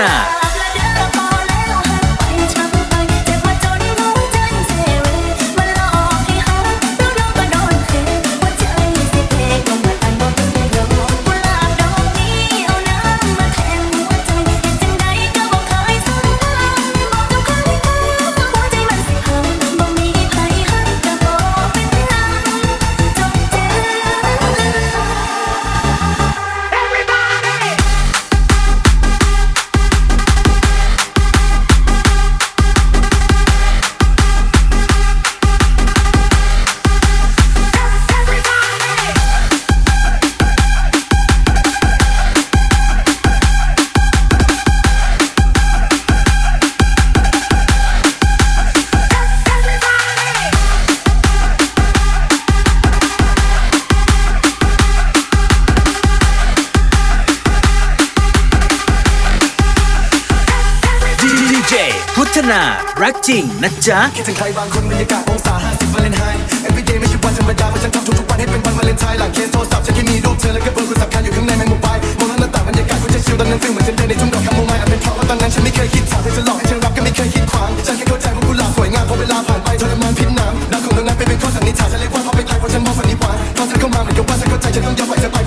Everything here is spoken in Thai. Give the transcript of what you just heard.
น พุทธนารักจริงนะจ๊ะคิดถึงใครบางคนบรรยากาศองศา50วาเลนไทน์ everyday ไม่ใช่วันธรรมดาเพราะฉันทำทุกๆวันให้เป็นวันวาเลนไทน์หลังเคสโทรศัพท์ฉันแค่มีรูปเธอและก็เบอร์คุณสำคัญอยู่ข้างในแมงมุมไปมองหน้าต่างบรรยากาศคุณจะชิลตอนนั้นฟิลเหมือนฉันเดินในทุ่งดอกคำโมไมล์อาจเป็นเพราะว่าตอนนั้นฉันไม่เคยคิดถามเธอจะหลอกให้ฉันรับก็ไม่เคยคิดขวางฉันแค่เข้าใจว่ากุหลาบสวยงามพอเวลาผ่านไปทรมานพิษน้ำรักของตรงนั้นไปเป็นข้อสันนิษฐานฉันเรียกว่าเพราะไปไทยเพราะฉันมองฝันนิพพานตอนเธอเข้ามาเหมือนกับว่าฉันเข้าใจฉันต้องยอมปล่อยเธอไป